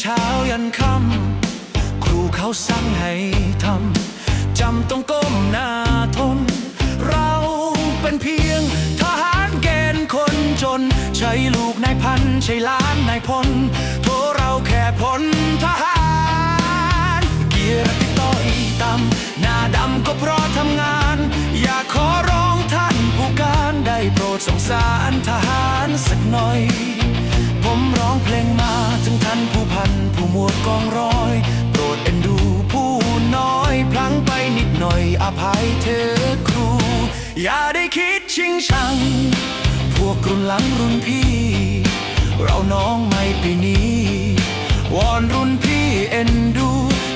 เช้ายันค่ำครูเขาสั่งให้ทำจำต้องก้มหน้าทน เราเป็นเพียงทหารเกณฑ์คนจน ใช่ลูกนายพัน ใช่ล้านนายพลโทเราแค่พลทหาร อยอภัยเธอครู อย่าได้คิดชิงชัง พวกรุ่นหลังรุ่นพี่ เราน้องไม่ปีนี้ วอนรุ่นพี่เอ็นดู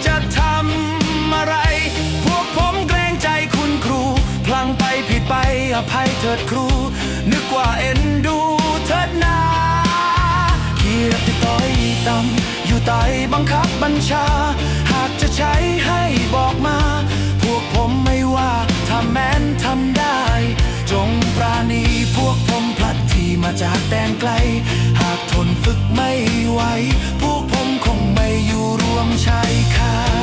จะทำอะไร พวกผมเกรงใจคุณครู พลังไปผิดไปอภัยเถิดครู นึกว่าเอ็นดูเถิดนาเกียรติต้อยต่ำอยู่ใต้บังคับบัญชา หากจะใช้ให้บอก ทนฝึกไม่ไหว พวกผมคงไม่อยู่รวมชายคา